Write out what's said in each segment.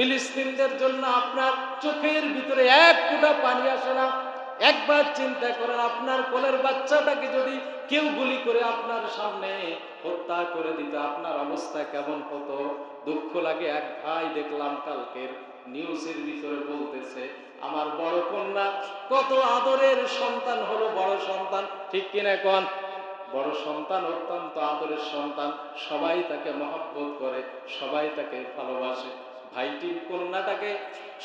ফিলিস্তিনদের জন্য আপনার চোখের ভিতরে এক ফুটা পানি আসে না। একবার চিন্তা করেন, আপনার কোলের বাচ্চাটাকে যদি কেউ গুলি করে আপনার সামনে হত্যা করে দিত, আপনার অবস্থা কেমন হতো? দুঃখ লাগে, এক ভাই দেখলাম কালকের নিউজের ভিতরে বলতেছে, আমার বড় কন্যা কত আদরের সন্তান হলো, বড় সন্তান। ঠিক কিনা কন? বড় সন্তান অত্যন্ত আদরের সন্তান, সবাই তাকে মহব্বত করে, সবাই তাকে ভালোবাসে। ভাইটির কন্যাটাকে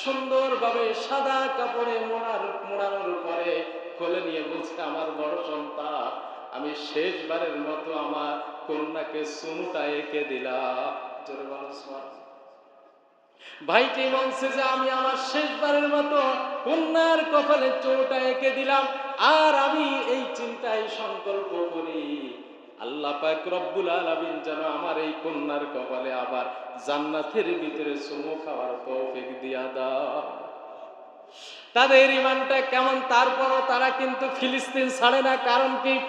সুন্দরভাবে সাদা কাপড়ে মোড়ার মোড়ানোর পরে খুলে নিয়ে বলছে, আমার বড় সন্তান, আমি শেষবারের মতো আমার কন্যাকে চুমুটা এঁকে দিলাম। ভাইটি বলছে যে, আমি আমার শেষবারের মতো কন্যার কপালে চোটা এঁকে দিলাম, আর আমি এই চিন্তায় সংকল্প করি আল্লাহ রব্বুল আলামিন যেন আমার এই কন্যার কপালে আবার জান্নাতের ভিতরে চুমু খাওয়ার তৌফিক দিয়া দাও। তাদের ইমানটা কেমন? তারপরও তারা কিন্তু ফিলিস্তিন ছাড়ে না। কারণ কি?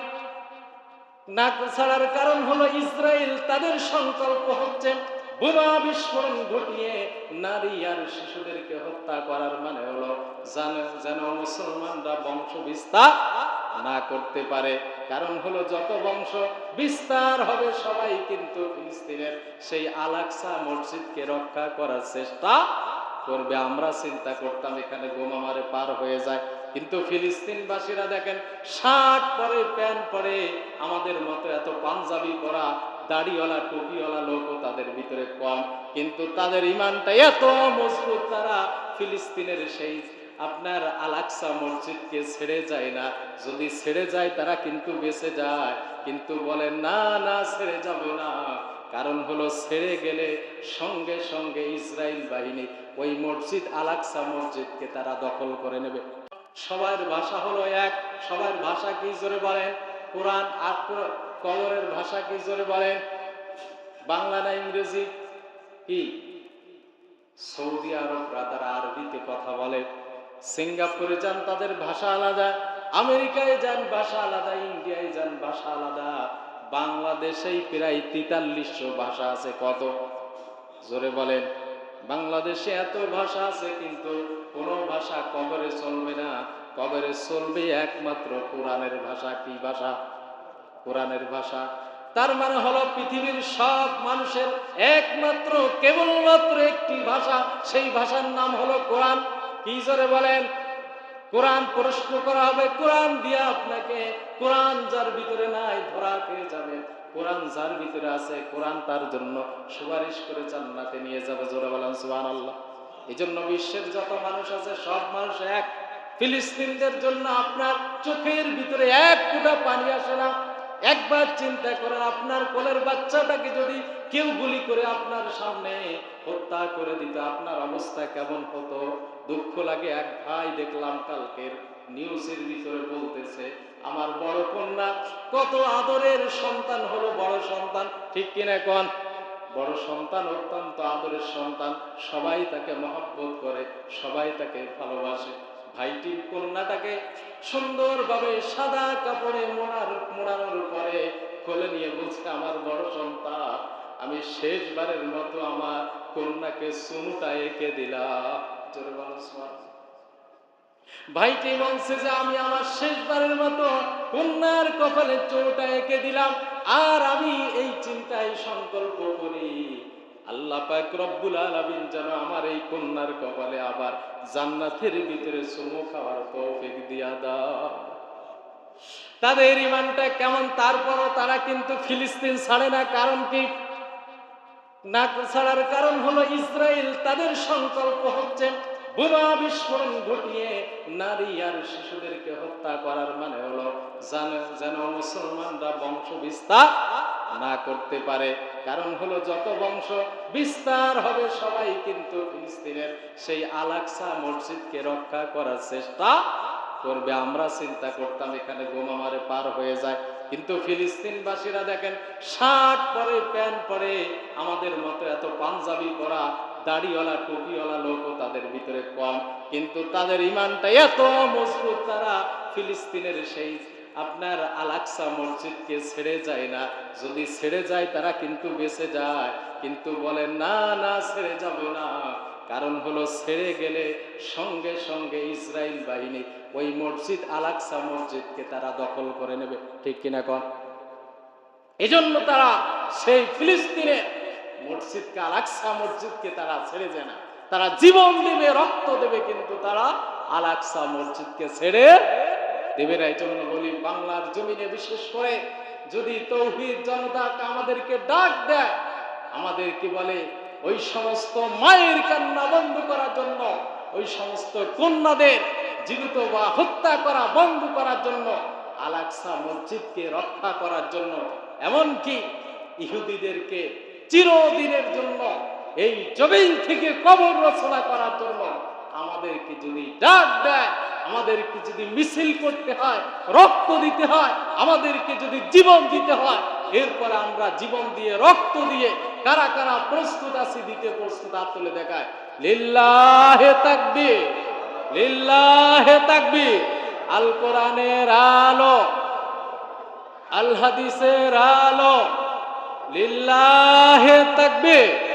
না ছাড়ার কারণ হলো ইসরায়েল তাদের সংকল্প হচ্ছে বোমা বিস্ফোরণ ঘটিয়ে নারী আর শিশুদেরকে হত্যা করার মানে হলো যেন- মুসলমানরা বংশ বিস্তার না করতে পারে। কারণ হলো যত বংশ, বিস্তার হবে সবাই কিন্তু ফিলিস্তিনের সেই আলাকসা মসজিদকে রক্ষা করার চেষ্টা করবে। আমরা চিন্তা করতাম এখানে বোমা মারে পার হয়ে যায়। কিন্তু ফিলিস্তিনবাসীরা দেখেন, শার্ট পরে, প্যান্ট পরে আমাদের মতো এত পাঞ্জাবি পরা দাড়িওয়ালা, টুপিওয়ালা লোকও তাদের ভিতরে কম। কিন্তু তাদের ইমানটা এত মজবুত তারা ফিলিস্তিনের সেই আপনার আলাকসা মসজিদকে ছেড়ে যায় না। যদি ছেড়ে যায়, তারা কিন্তু বেঁচে যায়। কিন্তু বলে না না, ছেড়ে যাব না। কারণ হলো, ছেড়ে গেলে সঙ্গে সঙ্গে ইসরায়েল বাহিনী ওই মসজিদ, আলাকসা মসজিদকে তারা দখল করে নেবে। সবার ভাষা হলো এক। সবার ভাষা কি জোরে বলেন? কোরআন আর কবরের ভাষা কি জোরে বলেন? বাংলা না ইংরেজি? কি? সৌদি আরবরা তারা আরবিতে কথা বলে। সিঙ্গাপুরে যান, তাদের ভাষা আলাদা। আমেরিকায় যান, ভাষা আলাদা। ইন্ডিয়ায় যান, ভাষা আলাদা। বাংলাদেশেই প্রায় তেতাল্লিশশো ভাষা আছে। কত? জোরে বলেন। বাংলাদেশে এত ভাষা আছে, কিন্তু কোন ভাষা কবরে চলবে না। কবরে চলবে একমাত্র কোরআনের ভাষা। কি ভাষা? কোরআনের ভাষা। তার মানে হলো পৃথিবীর সব মানুষের একমাত্র, কেবলমাত্র একটি ভাষা। সেই ভাষার নাম হলো কোরআন। কি জোরে বলেন? কোরআন প্রশ্ন করা হবে, কোরআন দিয়ে আপনাকে কোরআন যার ভিতরে নাই ধরা খেয়ে যাবে। কোরআন যার ভিতরে আছে, কোরআন তার জন্য সুপারিশ করে জান্নাতে নিয়ে যাবে, জোরে বলেন সুবহান আল্লাহ এই জন্য বিশ্বের যত মানুষ আছে, সব মানুষ এক। ফিলিস্তিনদের জন্য আপনার চোখের ভিতরে এক ফুটা পানি আসে না। একবার চিন্তা করেন, আপনার কোলের বাচ্চাটাকে যদি কেউ গুলি করে আপনার সামনে হত্যা করে দিত, আপনার অবস্থা কেমন হতো? দুঃখ লাগে, এক ভাই দেখলাম কালকের নিউজের ভিতরে বলতেছে, আমার বড় কন্যা, কত আদরের সন্তান হলো বড় সন্তান। ঠিক কিনা কন? বড় সন্তান অত্যন্ত আদরের সন্তান, সবাই তাকে মহব্বত করে, সবাই তাকে ভালোবাসে। ভাইটির কন্যাটাকে সুন্দরভাবে সাদা কাপড়ে মোড়ার, মোড়ানোর পরে কোলে নিয়ে বলছে, আমার বড় সন্তান, আমি শেষবারের মতো আমার কন্যাকে চুমুটা এঁকে দিলাম। জোরে বলো। ভাইটি বলছে যে, আমি আমার শেষবারের মতো কন্যার কপালে চোটা এঁকে দিলাম, আর আমি এই চিন্তায় সংকল্প করি। আল্লাহ পাক রব্বুল যেন আমার এই কন্যার কপালে আবার জান্নাতের ভিতরে চুমু খাওয়ার তৌফিক দিয়া দাও। তাদের ইমানটা কেমন? তারপরও তারা কিন্তু ফিলিস্তিন ছাড়ে না, কারণ কি? না ছাড়ার কারণ হলো ইসরায়েল, তাদের সংকল্প হচ্ছে বোমা বিস্ফোরণ ঘটিয়ে নারী আর শিশুদেরকে হত্যা করার মানে হলো যেন মুসলমানরা বংশ বিস্তার না করতে পারে। কারণ হলো যত বংশ বিস্তার হবে, সবাই কিন্তু ফিলিস্তিনের সেই আলাকসা মসজিদকে রক্ষা করার চেষ্টা করবে। আমরা চিন্তা করতাম এখানে বোমা মারে পার হয়ে যায়। কিন্তু ফিলিস্তিনবাসীরা দেখেন, শার্ট পরে, প্যান্ট পরে আমাদের মতো এত পাঞ্জাবি পরা দাড়িওয়ালা, টুপিওয়ালা লোকও তাদের ভিতরে কম। কিন্তু তাদের ইমানটা এত মজবুত তারা ফিলিস্তিনের সেই আপনার আলাকসা মসজিদকে ছেড়ে যায় না। যদি ছেড়ে যায় তারা কিন্তু বেঁচে যায়। কিন্তু বলে না না, ছেড়ে যাব না। কারণ হলো ছেড়ে গেলে সঙ্গে সঙ্গে ইসরায়েল বাহিনী ওই মসজিদ আলাকসা মসজিদকে তারা দখল করে নেবে। ঠিক কিনা কন? এজন্য তারা সেই ফিলিস্তিনের মসজিদকে আলাকসা মসজিদকে তারা ছেড়ে যায় না। তারা জীবন দেবে, রক্ত দেবে, কিন্তু তারা আলাকসা মসজিদকে ছেড়ে দেবে না। এই জন্য বলি, বাংলার জমিনে বিশেষ করে যদি তৌহিদ জনতা আমাদেরকে ডাক দেয়, আমাদের কি বলে? ওই সমস্ত মায়ের কান্না বন্ধ করার জন্য, ওই সমস্ত কন্যাদের জীবিত বা হত্যা করা বন্ধ করার জন্য, আলাকসা মসজিদকে রক্ষা করার জন্য, এমনকি ইহুদিদেরকে চিরদিনের জন্য, এই জমিন থেকে কবর রচনা করার জন্য আমাদেরকে যদি ডাক দেয়, আমাদেরকে যদি মিছিল করতে হয়, রক্ত দিতে হয়, আমাদেরকে যদি জীবন দিতে হয় এরপরে আমরা জীবন দিয়ে, রক্ত দিয়ে, কারা কারা প্রস্তুত আছি দিতে প্রস্তুত হাত তুলে দেখায়। লিল্লাহে তাকবীর লিল্লাহে তাকবীর। আল কোরআনের আলো, আল হাদিসের আলো, লিল্লাহে তাকবীর।